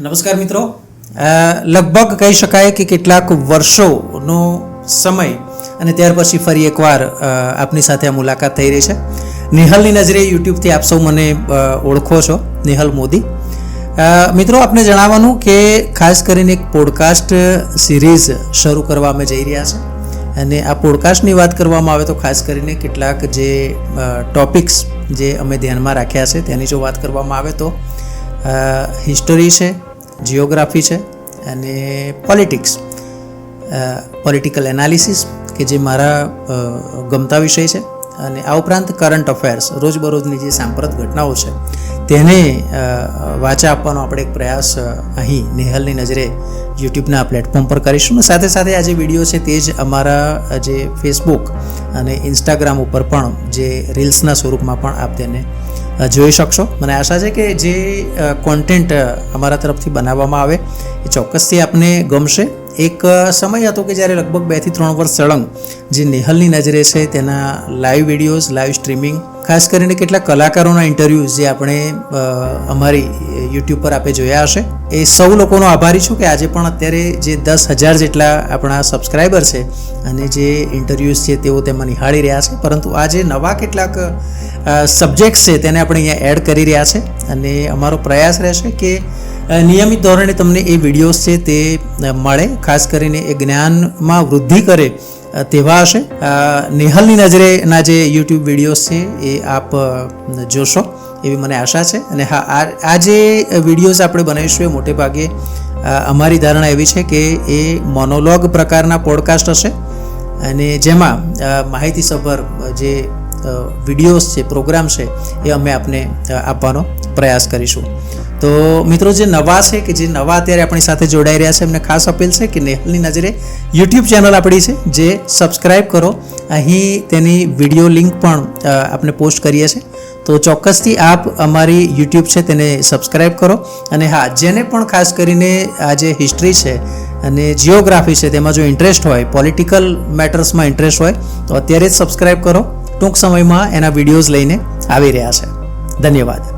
નમસ્કાર મિત્રો. લગભગ કહી શકાય કે કેટલાક વર્ષોનો સમય અને ત્યાર પછી ફરી એકવાર આપની સાથે આ મુલાકાત થઈ રહી છે. નિહલની નજરે યુટ્યુબથી આપ સૌ મને ઓળખો છો, નિહલ મોદી. મિત્રો, આપને જણાવવાનું કે ખાસ કરીને એક પોડકાસ્ટ સિરીઝ શરૂ કરવા અમે જઈ રહ્યા છે. અને આ પોડકાસ્ટની વાત કરવામાં આવે તો ખાસ કરીને કેટલાક જે ટોપિક્સ જે અમે ધ્યાનમાં રાખ્યા છે તેની જો વાત કરવામાં આવે તો હિસ્ટરી છે જિયોગ્રાફી છે અને પોલિટિક્સ પોલિટિકલ એનાલિસિસ કે જે મારા ગમતા વિષય છે અને આ ઉપરાંત કરંટ અફેર્સ રોજબરોજની જે સાંપ્રત ઘટનાઓ છે તેને વાંચા આપવાનો આપણે એક પ્રયાસ અહીં નેહલની નજરે યુટ્યુબના પ્લેટફોર્મ પર કરીશું. અને સાથે સાથે આ જે વીડિયો છે તે જ અમારા જે ફેસબુક અને ઇન્સ્ટાગ્રામ ઉપર પણ જે રીલ્સના સ્વરૂપમાં પણ આપ તેને જોઈ શકશો. મને આશા છે કે જે કોન્ટેન્ટ અમારા તરફથી બનાવવામાં આવે, એ ચોક્કસથી આપને ગમશે. એક સમય હતો કે જ્યારે લગભગ બેથી ત્રણ વર્ષ સળંગ જે નેહલની નજરે છે તેના લાઈવ વિડીયોઝ લાઈવ સ્ટ્રીમિંગ ખાસ કરીને કેટલા કલાકારોના ઇન્ટરવ્યૂઝ જે આપણે અમારી યુટ્યુબ પર આપે જોયા હશે, એ સૌ લોકોનો આભારી છું કે આજે પણ અત્યારે જે દસ હજાર જેટલા આપણા સબસ્ક્રાઈબર છે અને જે ઇન્ટરવ્યૂઝ છે તેઓ તેમાં નિહાળી રહ્યા છે. પરંતુ આ જે નવા કેટલાક સબ્જેક્ટ્સ છે તેને આપણે અહીંયા એડ કરી રહ્યા છે અને અમારો પ્રયાસ રહેશે કે નિયમિત ધોરણે તમને એ વિડીયોઝ છે તે મળે. ખાસ કરીને એ જ્ઞાનમાં વૃદ્ધિ કરે તેવા હશે નેહલની નજરેના જે યુટ્યુબ વિડીયોઝ છે, એ આપ જોશો એવી મને આશા છે. અને હા, આ જે વિડીયોઝ આપણે બનાવીશું એ મોટે ભાગે અમારી ધારણા એવી છે કે એ મોનોલોગ પ્રકારના પોડકાસ્ટ હશે. અને જેમાં માહિતીસભર જે વિડીયોઝ છે, પ્રોગ્રામ છે, એ અમે આપને આપવાનો પ્રયાસ કરીશું. તો મિત્રો, જે નવા છે કે જે નવા અત્યારે આપણી સાથે જોડાઈ રહ્યા છે, એમને ખાસ અપીલ છે કે નેહલની નજરે યુટ્યુબ ચેનલ આપણી છે, જે સબસ્ક્રાઈબ કરો. અહીં તેની વીડિયો લિંક પણ આપણે પોસ્ટ કરીએ છીએ તો ચોક્કસથી આપ અમારી યુટ્યુબ છે તેને સબસ્ક્રાઈબ કરો. અને હા, જેને પણ ખાસ કરીને આ જે હિસ્ટ્રી છે અને જિયોગ્રાફી છે, તેમાં જો ઇન્ટરેસ્ટ હોય, પોલિટિકલ મેટર્સમાં ઇન્ટરેસ્ટ હોય, તો અત્યારે જ સબસ્ક્રાઈબ કરો. ટૂંક સમયમાં એના વિડીયોઝ લઈને આવી રહ્યા છે. ધન્યવાદ.